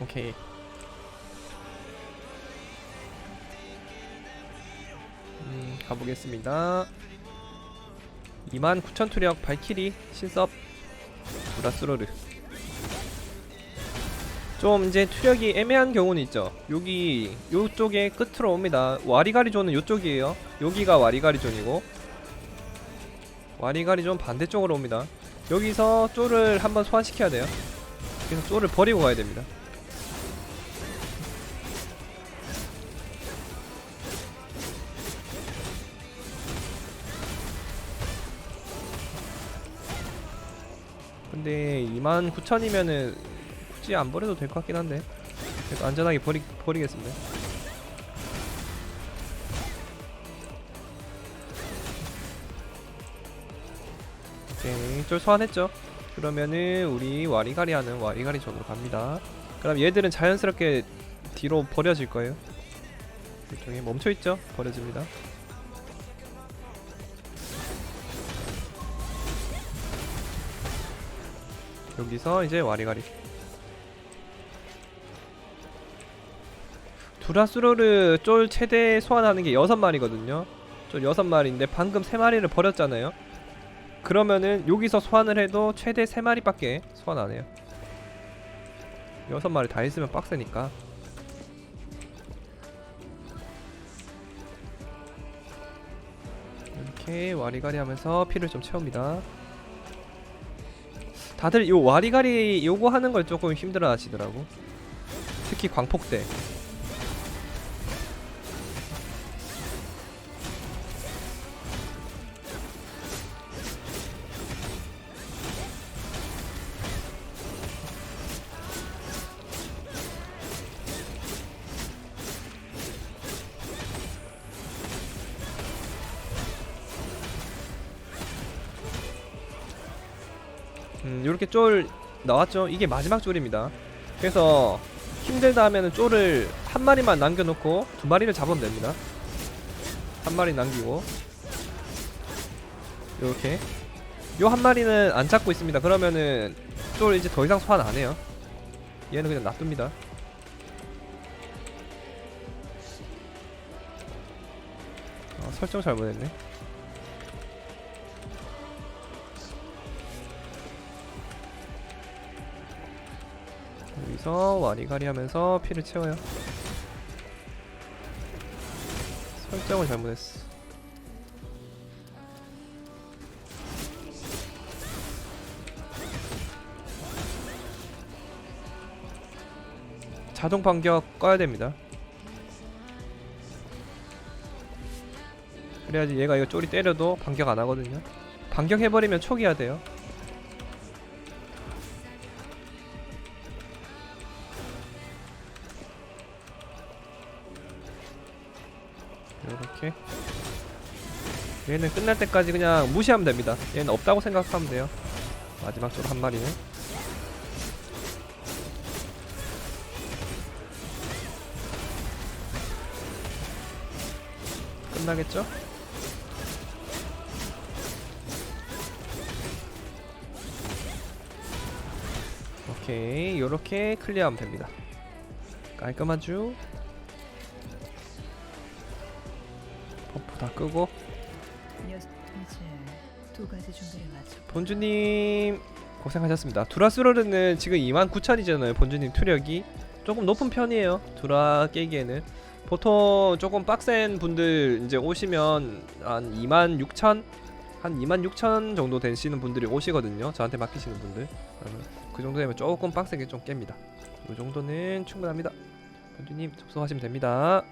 오케이. 음, 가보겠습니다. 29,000 투력 발키리 신섭 브라스로르. 좀 이제 투력이 애매한 경우는 있죠. 여기 요쪽에 끝으로 옵니다. 와리가리 존은 요쪽이에요. 여기가 와리가리 존이고 와리가리 존 반대쪽으로 옵니다. 여기서 쫄을 한번 소환시켜야 돼요. 그래서 쫄을 버리고 가야 됩니다. 근데 29,000이면은 굳이 안 버려도 될 것 같긴 한데 안전하게 버리, 버리겠습니다. 오케이 쫄 소환했죠? 그러면은 우리 와리가리 하는 와리가리 쪽으로 갑니다. 그럼 얘들은 자연스럽게 뒤로 버려질 거예요. 이쪽에 멈춰있죠? 버려집니다. 여기서 이제 와리가리. 두라스로르 쫄 최대 소환하는 게 여섯 마리거든요. 쫄 여섯 마리인데 방금 세 마리를 버렸잖아요. 그러면은 여기서 소환을 해도 최대 세 마리밖에 소환 안 해요. 여섯 마리 다 있으면 빡세니까. 이렇게 와리가리 하면서 피를 좀 채웁니다 다들 요 와리가리 요거 하는 걸 조금 힘들어 하시더라고. 특히 광폭대 음, 요렇게 쫄 나왔죠? 이게 마지막 쫄입니다. 그래서 힘들다 하면은 쫄을 한 마리만 남겨놓고 두 마리를 잡으면 됩니다. 한 마리 남기고 요렇게 요 한 마리는 안 잡고 있습니다. 그러면은 쫄 이제 더 이상 소환 안 해요. 얘는 그냥 놔둡니다. 아, 설정 잘못했네. 여기서 와리가리 하면서 피를 채워요. 설정을 잘못했어. 자동 반격 꺼야 됩니다. 그래야지 얘가 이거 쪼리 때려도 반격 안 하거든요. 반격해버리면 초기화 돼요. 이렇게. 얘는 끝날 때까지 그냥 무시하면 됩니다. 얘는 없다고 생각하면 돼요. 마지막 쪽으로 한 마리는. 끝나겠죠? 오케이. 요렇게 클리어하면 됩니다. 깔끔하죠? 다 끄고. 본주님 고생하셨습니다. 두라스로르는 지금 29,000이잖아요. 본주님 투력이 조금 높은 편이에요. 두라 깨기에는 보통 조금 빡센 분들 이제 오시면 한 26,000 한 26,000 정도 되시는 분들이 오시거든요. 저한테 맡기시는 분들. 그러면 그 정도 되면 조금 빡세게 좀 깹니다. 이 정도는 충분합니다. 본주님 접속하시면 됩니다.